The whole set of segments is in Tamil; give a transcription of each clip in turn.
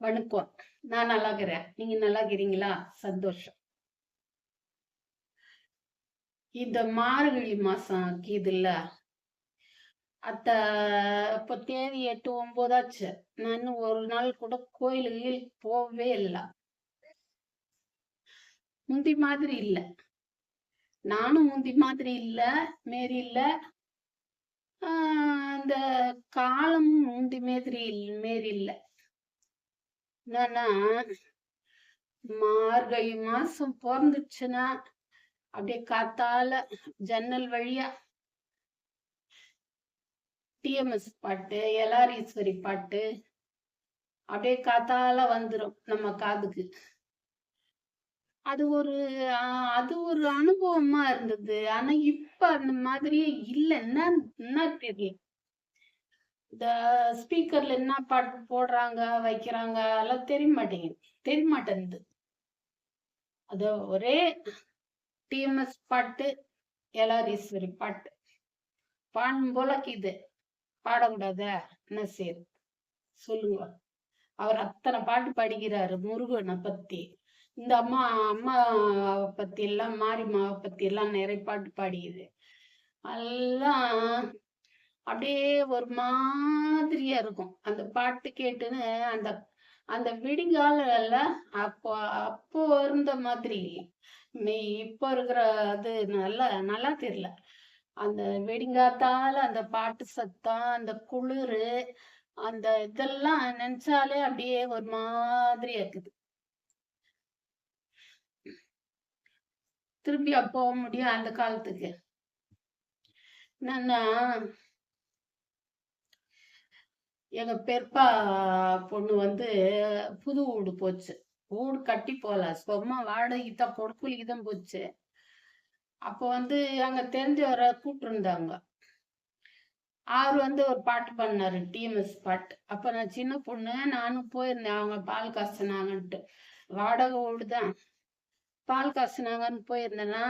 வணக்கம். நான் நல்லா இருக்கிறேன் நீங்க நல்லா இருக்கிறீங்களா சந்தோஷம். இந்த மார்கழி மாசம் இதுல அத்த இப்ப தேதி எட்டு ஒன்பதாச்சு நான் ஒரு நாள் கூட கோயிலுக்கு போகவே இல்லை. முந்தி மாதிரி இல்ல. நானும் முந்தி மாதிரி இல்ல. மாரி இல்ல. ஆஹ் அந்த காலமும் முந்தி மாதிரி இல்ல- மாரி என்னன்னா மார்கழி மாசம் பிறந்துச்சுன்னா அப்படியே காத்தால ஜன்னல் வழியா டிஎம்எஸ் பாட்டு எலாரீஸ்வரி பாட்டு அப்படியே காத்தால வந்துரும் நம்ம காதுக்கு. அது ஒரு அது ஒரு அனுபவமா இருந்தது. ஆனா இப்ப அந்த மாதிரியே இல்ல. என்ன என்ன தெரியல. இந்த ஸ்பீக்கர்ல என்ன பாட்டு போடுறாங்க வைக்கிறாங்க எல்லாம் தெரிய மாட்டேங்குது தெரிய மாட்டேங்குது அது ஒரே டிஎம்எஸ் பாட்டு எலாரீஸ்வரி பாட்டு. பாடும் போல பாடக்கூடாத? என்ன செய்யுது சொல்லுங்க. அவர் அத்தனை பாட்டு பாடிக்கிறாரு முருகனை பத்தி. இந்த அம்மா அம்மா பத்தி எல்லாம் மாரிமாவை பத்தி எல்லாம் நிறைய பாட்டு பாடிக்குது. எல்லாம் அப்படியே ஒரு மாதிரியா இருக்கும். அந்த பாட்டு கேட்டுன்னு அந்த அந்த விடிகால அப்போ அப்போ இருந்த மாதிரி. இல்லை இப்ப இப்போ இருக்கிற அது நல்லா நல்லா தெரியல. அந்த வெடிங்காத்தால அந்த பாட்டு சத்தம் அந்த குளிரு அந்த இதெல்லாம் நினைச்சாலே அப்படியே ஒரு மாதிரி இருக்குது. திருப்பி போக முடியும் அந்த காலத்துக்கு. என்னன்னா எங்க பெருப்பா பொண்ணு வந்து புது வீடு போச்சு. வீடு கட்டி போல. சும்மா வாடகைக்கு தான் பொடுக்குலிக்கு தான் போச்சு. அப்போ வந்து அங்க தெரிஞ்சவரை கூப்பிட்டுருந்தாங்க அவர் வந்து ஒரு பாட்டு பண்ணாரு டிஎம்எஸ் பாட்டு. அப்ப நான் சின்ன பொண்ணு நானும் போயிருந்தேன். அவங்க பால் காசுனாங்கன்ட்டு. வாடகை வீடு தான் பால் காசுனாங்கன்னு போயிருந்தேன்னா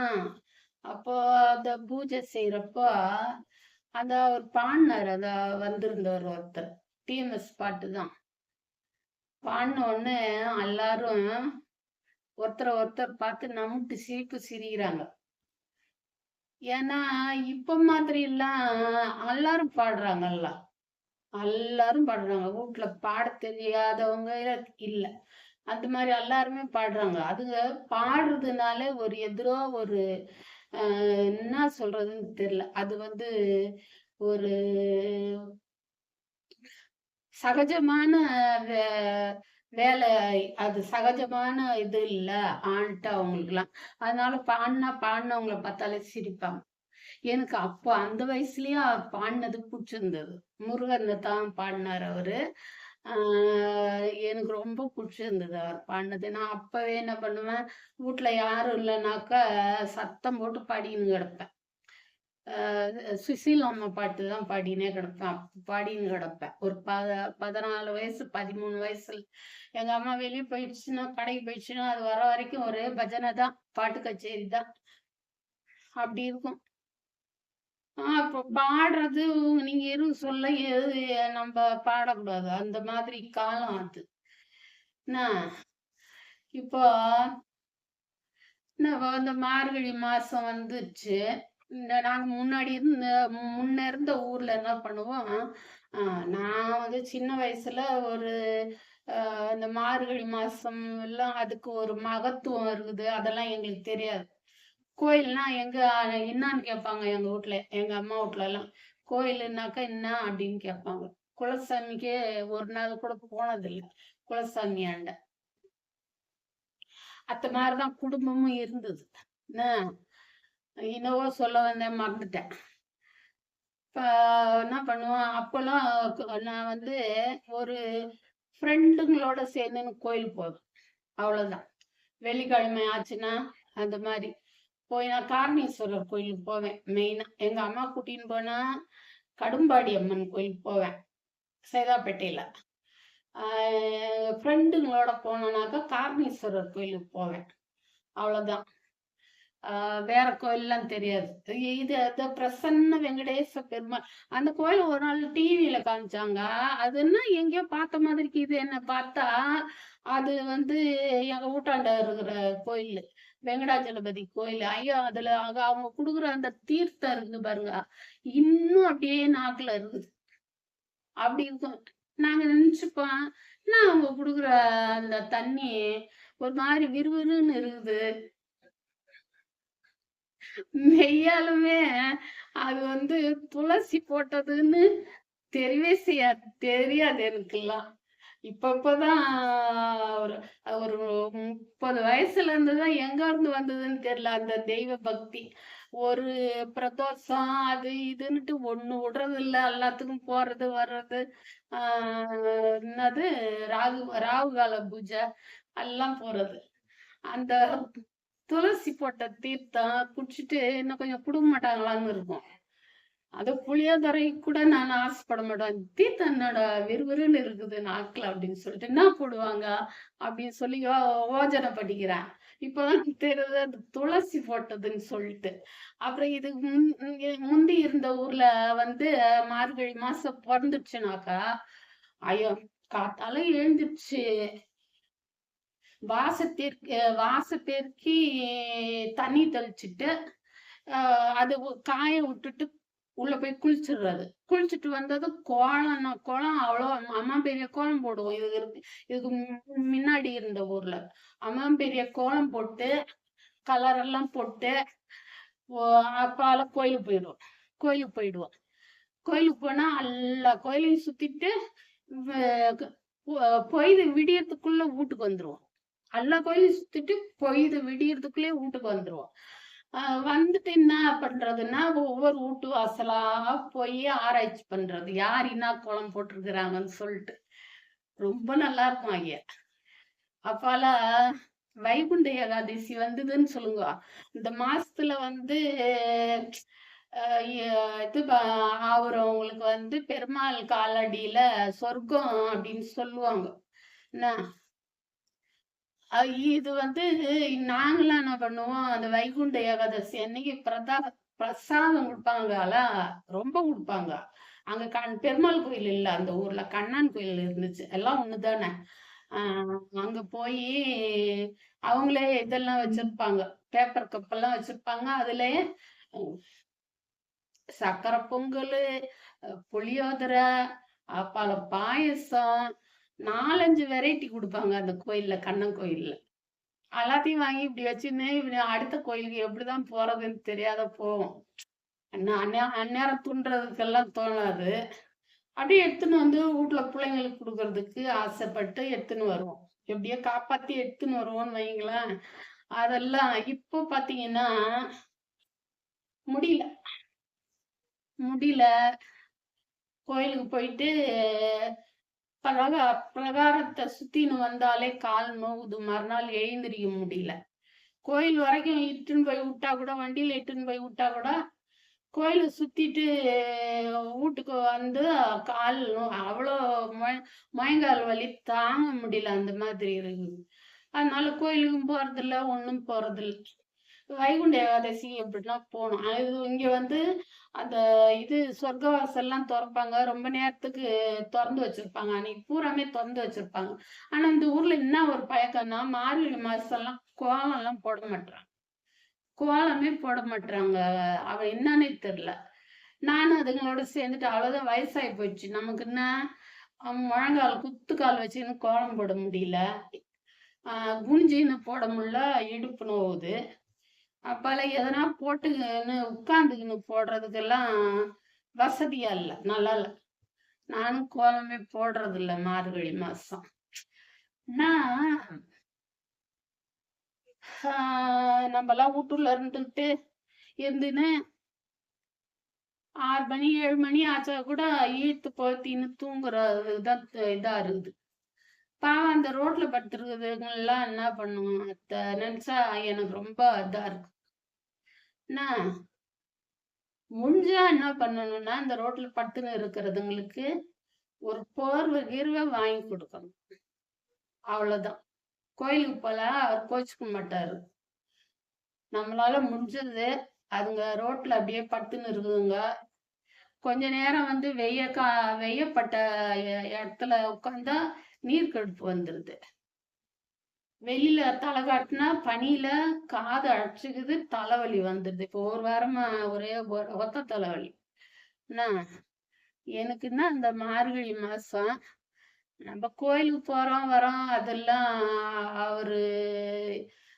அப்போ அந்த பூஜை செய்யறப்போ அந்த அவர் பாடினார். அந்த வந்திருந்தவர் ஒருத்தர். டிஎம்எஸ் பாட்டு தான். பாடின உடனே எல்லாரும் ஒருத்தரை ஒருத்தர் பார்த்து நம்மட்டு சிரிப்பு சிரிக்கிறாங்க. ஏன்னா இப்ப மாதிரி எல்லாம் எல்லாரும் பாடுறாங்கல்ல. எல்லாரும் பாடுறாங்க. வீட்டுல பாட தெரியாதவங்க இல்ல அந்த மாதிரி எல்லாருமே பாடுறாங்க. அதுங்க பாடுறதுனால ஒரு எதிரோ ஒரு என்ன சொல்றதுன்னு தெரியல. அது வந்து ஒரு சகஜமான வே- வேலை அது சகஜமான இது இல்ல ஆண்ட்டு அவங்களுக்குலாம். அதனால பாடினா பாடினவங்கள பார்த்தாலே சிரிப்பாங்க. எனக்கு அப்போ அந்த வயசுலயே அவர் பாடினது பிடிச்சிருந்தது. முருகனை தான் பாடினார் அவரு. ஆஹ் எனக்கு ரொம்ப பிடிச்சிருந்தது அவர் பாடினது. நான் அப்பவே என்ன பண்ணுவேன் வீட்டுல யாரும் இல்லைனாக்கா சத்தம் போட்டு பாடின்னு கிடப்பேன். ஆஹ் சுசீல் அம்மா பாட்டு தான் பாடினே கிடப்பேன். பாடின்னு கிடப்பேன். ஒரு ப பதினாலு வயசு பதிமூணு வயசுல எங்க அம்மா வெளியே போயிடுச்சுன்னா கடைக்கு போயிடுச்சுன்னா அது வர வரைக்கும் ஒரே பஜனை தான். பாட்டு கச்சேரி தான். அப்படி இருக்கும். ஆஹ் இப்போ பாடுறது நீங்க எதுவும் சொல்ல எது நம்ம பாடக்கூடாது. அந்த மாதிரி காலம் அது. என்ன? இப்போ இந்த மார்கழி மாசம் வந்துச்சு. இந்த நாங்க முன்னாடி இருந்த முன்ன இருந்த ஊர்ல என்ன பண்ணுவோம் ஆஹ் நான் வந்து சின்ன வயசுல ஒரு இந்த மார்கழி மாசம் எல்லாம் அதுக்கு ஒரு மகத்துவம் இருக்குது அதெல்லாம் எங்களுக்கு தெரியாது. கோயில்னா எங்க என்னான்னு கேட்பாங்க எங்க வீட்ல எங்க அம்மா வீட்ல எல்லாம். கோயிலுனாக்கா என்ன அப்படின்னு கேட்பாங்க. குலசாமிக்கே ஒரு நாள் கூட போனதில்லை குலசாமி ஆண்ட அத்த மாதிரிதான் குடும்பமும் இருந்தது. என்ன? என்னவோ சொல்ல வந்தேன் மறந்துட்டேன். இப்போ என்ன பண்ணுவோம் அப்போல்லாம் நான் வந்து ஒரு ஃப்ரெண்டுங்களோட சேர்ந்துன்னு கோயில் போவேன். அவ்வளோதான் வெள்ளிக்கிழமை ஆச்சுன்னா அந்த மாதிரி. போய் நான் காரணீஸ்வரர் கோயிலுக்கு போவேன் மெயினாக எங்கள் அம்மா கூட்டின்னு போனா கடும்பாடி அம்மன் கோயிலுக்கு போவேன் சைதாப்பேட்டையில். ஃப்ரெண்டுங்களோட போனோன்னாக்கா காரணீஸ்வரர் கோயிலுக்கு போவேன். அவ்வளோதான் வேற கோயில்லாம் தெரியாது. இது இந்த பிரசன்ன வெங்கடேச பெருமாள். அந்த கோயில் ஒரு நாள் டிவியில காமிச்சாங்க. அது என்ன எங்கேயோ பார்த்த மாதிரி இது என்ன பார்த்தா அது வந்து எங்க ஊட்டாண்ட இருக்கிற கோயில் வெங்கடாஜலபதி கோயில். ஐயோ அதுல அங்க அவங்க குடுக்குற அந்த தீர்த்தம் இருக்கு பாருங்க. இன்னும் அப்படியே நாக்குல இருக்குது. அப்படி இருக்கும். நாங்க நினைச்சுப்போம் என்ன அவங்க குடுக்குற அந்த தண்ணி ஒரு மாதிரி விறுவிறுன்னு இருக்குது. மெய்யாலுமே அது வந்து துளசி போட்டதுன்னு தெரியவே செய்யாது தெரியாது எனக்குலாம் இப்ப இப்பதான் ஒரு ஒரு முப்பது வயசுல இருந்துதான் எங்க இருந்து வந்ததுன்னு தெரியல. அந்த தெய்வ பக்தி. ஒரு பிரதோஷம் அது இதுன்னுட்டு ஒண்ணு விடுறது இல்ல எல்லாத்துக்கும் போறது வர்றது ஆஹ் என்னது? ராகு ராகு கால பூஜை எல்லாம் போறது. அந்த துளசி போட்ட தீர்த்தம் குடிச்சிட்டு இன்னும் கொஞ்சம் குடுக்க மாட்டாங்களான்னு இருக்கும். அது புளியோதரை கூட நான் ஆசைப்பட மாட்டேன். தீர்த்தம் என்னோட விறுவிறுன்னு இருக்குது நாக்கில் அப்படின்னு சொல்லிட்டு என்ன போடுவாங்க அப்படின்னு சொல்லி யோ- யோஜனை படிக்கிறேன் இப்போதான் தெரியுது அது துளசி போட்டதுன்னு சொல்லிட்டு. அப்புறம் இது முன்- முந்தி இருந்த ஊர்ல வந்து மார்கழி மாசம் பிறந்துச்சுனாக்கா ஐயோ காத்தால எழுந்துருச்சு. வாசத்திற்கு வாச பெருக்கி தண்ணி தெளிச்சிட்டு அது காய விட்டுட்டு உள்ள போய் குளிச்சிடுறது குளிச்சுட்டு வந்தது கோலம் கோலம் அவ்வளோ அம்மா பெரிய கோலம் போடுவோம். இது இதுக்கு முன்னாடி இருந்த ஊர்ல. அம்மா பெரிய கோலம் போட்டு கலர் எல்லாம் போட்டு அப்பால கோயிலுக்கு போயிடுவோம். கோயிலுக்கு போயிடுவோம். கோயிலுக்கு போனா எல்லா கோயிலையும் சுத்திட்டு பொய்து விடியறதுக்குள்ள வீட்டுக்கு வந்துருவோம். எல்லா கோயிலையும் சுத்திட்டு பொய்து விடியறதுக்குள்ளே வீட்டுக்கு வந்துருவோம். வந்துட்டு என்ன பண்றதுன்னா ஒவ்வொரு வீட்டு வாசலா போய் ஆராய்ச்சி பண்றது. யார் என்ன கோலம் போட்டிருக்கிறாங்கன்னு சொல்லிட்டு. ரொம்ப நல்லா இருக்கும் ஐயா அப்பால வைகுண்ட ஏகாதசி வந்ததுன்னு சொல்லுங்க. இந்த மாசத்துல வந்து இது ப- ஆகுறவங்களுக்கு வந்து பெருமாள் காலடியில சொர்க்கம் அப்படின்னு சொல்லுவாங்க. என்ன? இது வந்து நாங்களாம் என்ன பண்ணுவோம் அந்த வைகுண்ட ஏகாதசி அன்னைக்கு பிரதா பிரசாதம் கொடுப்பாங்கல்ல ரொம்ப கொடுப்பாங்க. அங்க கண் பெருமாள் கோயில் இல்ல அந்த ஊர்ல கண்ணன் கோயில் இருந்துச்சு. எல்லாம் ஒண்ணுதானே. ஆஹ் அங்க போய் அவங்களே இதெல்லாம் வச்சிருப்பாங்க. பேப்பர் கப் எல்லாம் வச்சிருப்பாங்க. அதுலயே சக்கரை பொங்கல் புளியோதரை அப்பால பாயசம் நாலஞ்சு வெரைட்டி கொடுப்பாங்க அந்த கோயில்ல கண்ணன் கோயில்ல. எல்லாத்தையும் வாங்கி இப்படி வச்சுன்னு இப்படி அடுத்த கோயிலுக்கு எப்படிதான் போறதுன்னு தெரியாத போவோம். அந்நேரம் துண்டுறதுக்கெல்லாம் தோணாது. அப்படியே எடுத்துன்னு வந்து வீட்டுல பிள்ளைங்களுக்கு கொடுக்கறதுக்கு ஆசைப்பட்டு எடுத்துன்னு வருவோம். எப்படியோ காப்பாத்தி எடுத்துன்னு வருவோம்னு வைங்களேன் அதெல்லாம் இப்போ பாத்தீங்கன்னா முடியல. முடியல. கோயிலுக்கு போயிட்டு பிரகா பிரகாரத்தை சுத்தின்னு வந்தாலே கால் நோவுது மறுநாள் எழுந்திரிக்க முடியல. கோயில் வரைக்கும் இட்டுன்னு போய் விட்டா கூட வண்டியில இட்டுன்னு போய் விட்டா கூட கோயிலை சுத்திட்டு வீட்டுக்கு வந்து கால் அவ்வளோ மயங்கால் வலி தாங்க முடியல அந்த மாதிரி இருக்குது. அதனால கோயிலுக்கும் போறதில்ல ஒன்றும் போறதில்ல. வைகுண்ட ஏகாதசி எப்படிலாம் போகணும். அது இங்க வந்து அந்த இது சொர்க்கவாசல்லாம் திறப்பாங்க. ரொம்ப நேரத்துக்கு திறந்து வச்சிருப்பாங்க. அன்னைக்கு பூராமே திறந்து வச்சிருப்பாங்க. ஆனா இந்த ஊர்ல என்ன ஒரு பழக்கம்னா மார்கழி மாசம்லாம் கோலம் எல்லாம் போட மாட்டாங்க கோலமே போட மாட்டாங்க அவ என்னன்னே தெரியல. நானும் அதுங்களோட சேர்ந்துட்டு அவ்வளவுதான் வயசாகி போயிடுச்சு நமக்கு என்ன? முழங்கால் குத்துக்கால் வச்சுன்னு கோலம் போட முடியல. ஆஹ் குனிஞ்சின்னு போட முடியல. இடுப்பு நோவுது. அப்பால எதனா போட்டுக்கின்னு உட்காந்துக்கின்னு போடுறதுக்கெல்லாம் வசதியா இல்ல நல்லா இல்லை. நானும் கோலமே போடுறது இல்லை மார்கழி மாசம். நான் ஆஹ் நம்மலாம் வீட்டுல இருந்துட்டு இருந்துன்னு ஆறு மணி ஏழு மணி ஆச்சா கூட இழுத்து போத்தின்னு தூங்குறதுதான் இதா இருக்குது பாவம் அந்த ரோட்ல படுத்துருக்குதுங்க எல்லாம் என்ன பண்ணுவோம் அத நினைச்சா எனக்கு ரொம்ப இதா இருக்கு. என்ன முடிஞ்சா என்ன பண்ணணும்னா அந்த ரோட்ல படுத்துன்னு இருக்கிறதுங்களுக்கு ஒரு போர்வை கீர்வை வாங்கி கொடுக்கணும். அவ்வளவுதான். கோயிலுக்கு போல அவர் கோச்சுக்க மாட்டாரு. நம்மளால முடிஞ்சது அதுங்க ரோட்ல அப்படியே படுத்துன்னு இருக்குதுங்க. கொஞ்ச நேரம் வந்து வெய்ய கா வெய்யப்பட்ட இடத்துல உட்காந்தா நீர் கடுப்பு வந்துருது. வெளியில தலை காட்டினா பனியில காது அழைச்சிக்குது தலைவலி வந்துடுது இப்போ ஒரு வாரமா ஒரே ஒத்த தலைவலி. என்ன எனக்குன்னா அந்த மார்கழி மாசம் நம்ம கோயிலுக்கு போறோம் வரோம் அதெல்லாம் அவரு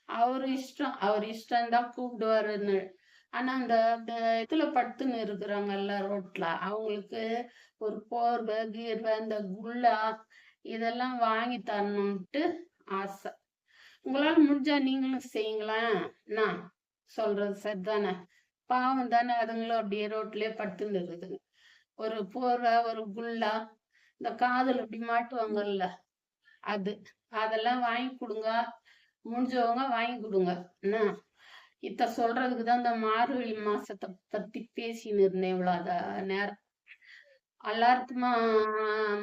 அவரு இஷ்டம் அவர் இஷ்டம் தான் கூப்பிடுவாருன்னு. ஆனா அந்த அந்த இதுல படுத்துன்னு இருக்கிறாங்கல்ல ரோட்ல அவங்களுக்கு ஒரு போர்வை கீர்வை அந்த குல்லா இதெல்லாம் வாங்கி தரணும்ட்டு ஆசை. உங்களால முடிஞ்சா நீங்களும் செய்யுங்களேன் நான் சொல்றது சரிதானே? பாவம் தானே அதுங்களும் அப்படியே ரோட்லயே படுத்துன்னு ஒரு போர்வை ஒரு குல்லா இந்த காதல் அப்படி மாட்டுவாங்கல்ல அது. அதெல்லாம் வாங்கி கொடுங்க. முடிஞ்சவங்க வாங்கி கொடுங்க. என்ன இத்த சொல்றதுக்கு தான் இந்த மார்கழி மாசத்தை பத்தி பேசின்னு இருந்தேன் இவ்வளோ நேரம். எல்லாருக்குமா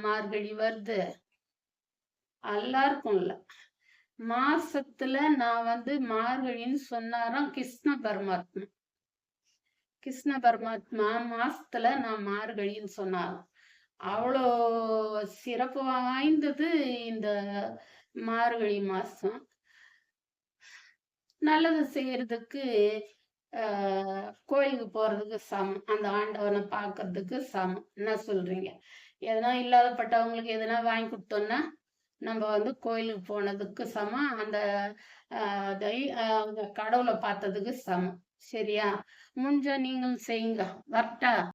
மார்கழி வருது. எல்லாருக்கும் இல்ல மாசத்துல நான் வந்து மார்கழின்னு சொன்னாராம் கிருஷ்ண பரமாத்மா. கிருஷ்ண பரமாத்மா மாசத்துல நான் மார்கழின்னு சொன்னாராம். அவ்வளோ சிறப்பு வாய்ந்தது இந்த மார்கழி மாசம். நல்லது செய்யறதுக்கு ஆஹ் கோயிலுக்கு போறதுக்கு சமம். அந்த ஆண்டவனை பார்க்கறதுக்கு சமம். என்ன சொல்றீங்க? எதனா இல்லாதப்பட்டவங்களுக்கு எதனா வாங்கி கொடுத்தோம்னா நம்ம வந்து கோயிலுக்கு போனதுக்கு சமம். அந்த ஆஹ் தை அந்த கடவுளை பார்த்ததுக்கு சமம். சரியா? முடிஞ்ச நீங்களும் செய்யுங்க. வரட்டா?